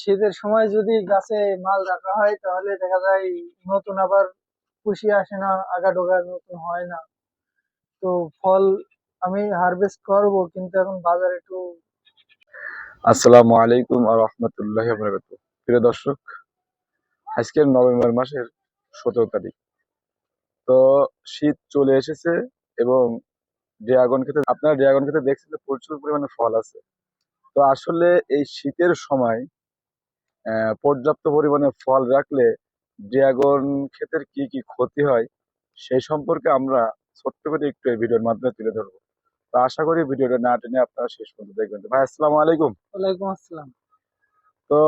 শীতের সময় যদি গাছে মাল রাখা হয়, তাহলে দেখা যায় নতুন আবার কুশি আসে না আগা ডোগা নতুন হয় না। তো ফল আমি হারভেস্ট করব, কিন্তু এখন বাজারে একটু আসসালামু আলাইকুম আর রহমতুল্লাহ প্রিয় দর্শক, আজকের নভেম্বর মাসের সতেরো তারিখ। তো শীত চলে এসেছে এবং ড্রাগন খেতে আপনারা ড্রাগন খেতে দেখছেন প্রচুর পরিমাণে ফল আছে। তো আসলে এই শীতের সময় পর্যাপ্ত পরিমাণে ফল রাখলে ড্রাগন ক্ষেতের কি কি ক্ষতি হয় সেই সম্পর্কে আমরা ছোট্ট করে একটু এই ভিডিওর মাধ্যমে তুলে ধরবো। তো আশা করি ভিডিওটা না টেনে আপনারা শেষ পর্যন্ত দেখবেন। ভাই আসসালামু আলাইকুম। ওয়ালাইকুম আসসালাম। তো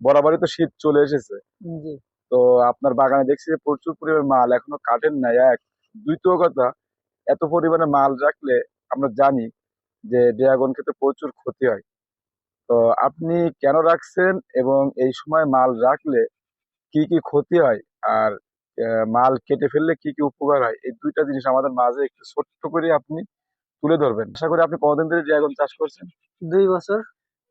বরাবরই তো শীত চলে এসেছে। তো আপনার বাগানে দেখছি যে প্রচুর পরিমাণ মাল এখনও কাটেন নাই। এক দ্বিতীয় কথা এত পরিমাণে মাল রাখলে আমরা জানি যে ড্রাগন খেতে প্রচুর ক্ষতি হয়। তো আপনি কেন রাখছেন এবং এই সময় মাল রাখলে কি কি ক্ষতি হয়? আর মাল কেটে ফেললে কি কি উপকার হয়? এই দুইটা জিনিস আমাদের মাঝে একটু ছোট্ট করে আপনি তুলে ধরবেন। আশা করি আপনি কতদিন ধরে ড্রাগন চাষ করছেন? দুই বছর।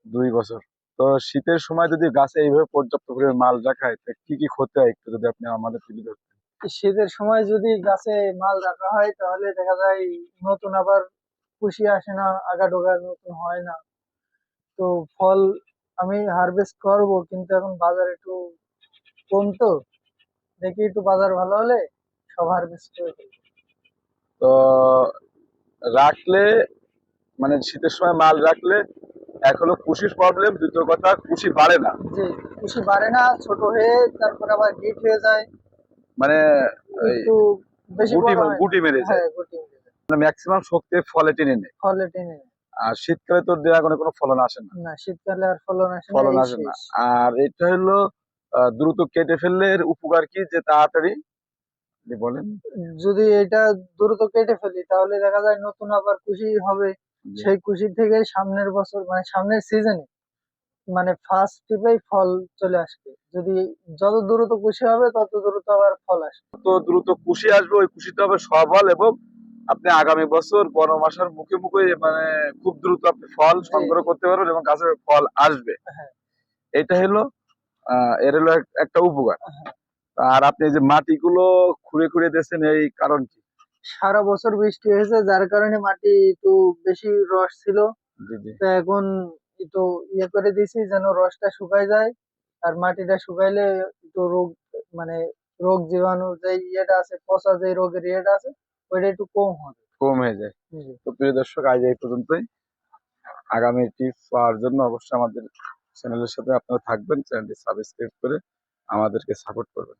দুই বছর। তো শীতের সময় যদি গাছে এইভাবে পর্যাপ্ত পরিমাণ মাল রাখায় তো কি কি ক্ষতি হয় একটু যদি আপনি আমাদের তুলে ধরতেন? শীতের সময় যদি গাছে মাল রাখা হয় তাহলে দেখা যায় নতুন আবার কুশি আসে না আগা ডোগা নতুন হয় না। তো ফল আমি হারভেস্ট করব কিন্তু এখন বাজার একটু কম তো। দেখি একটু বাজার ভালো হলে সব হারভেস্ট করে তো রাখলে মানে শীতের সময় মাল রাখলে হলো কুশির প্রবলেম দ্বিতীয় কথা কুশি বাড়ে না। যে কুশি বাড়ে না ছোট হয়ে তারপর আবার গিট হয়ে যায়। মানে একটু বেশি গুটি মেরে যায়। হ্যাঁ গুটি মেরে যায়। মানে ম্যাক্সিমাম শক্তি ফলে টেনে নেয়। ফলে টেনে নেয়। আর শীতকালে তো ড্রাগনে কোনো ফলন আসে না। না শীতকালে আর ফলন আসে না ফলন আসে না। আর এটা হলো দ্রুত কেটে ফেললে এর উপকার কি? যে তাড়াতাড়ি? বলেন। যদি এটা দ্রুত কেটে ফেলি তাহলে দেখা যায় নতুন আবার কুশি হবে। সেই কুশি থেকে সামনের বছর মানে সামনের সিজনে মানে ফার্স্ট টিপেই ফল চলে আসবে। যদি যত দ্রুত কুশি হবে তত দ্রুত আবার ফল আসবে। তো দ্রুত কুশি আসবে ওই কুশিটা হবে সবল এবং আপনি আগামী বছর গরম আসার মুখে মুখে মানে খুব দ্রুত আপনি ফল সংগ্রহ করতে পারবেন এবং গাছের ফল আসবে। হ্যাঁ। এটা হলো এর হলো একটা উপকার। হ্যাঁ। আর আপনি যে মাটিগুলো খুঁড়ে খুঁড়ে দিয়েছেন এই কারণ কি? সারা বছর বৃষ্টি হয়েছে যার কারণে মাটি একটু বেশি রস ছিল। তো এখন একটু ইয়ে করে দিছি যেন রসটা শুকায় যায়। আর মাটিটা শুকাইলে একটু রোগ মানে রোগ জীবাণু যে ইয়েটা আছে পচা যে রোগের ইয়েটা আছে ওইটা একটু কম হবে। কম হয়ে যায়। তো প্রিয় দর্শক আজ এই পর্যন্তই। আগামী টিপস পাওয়ার জন্য অবশ্যই আমাদের চ্যানেলের সাথে আপনারা থাকবেন। চ্যানেলটি সাবস্ক্রাইব করে আমাদেরকে সাপোর্ট করবেন।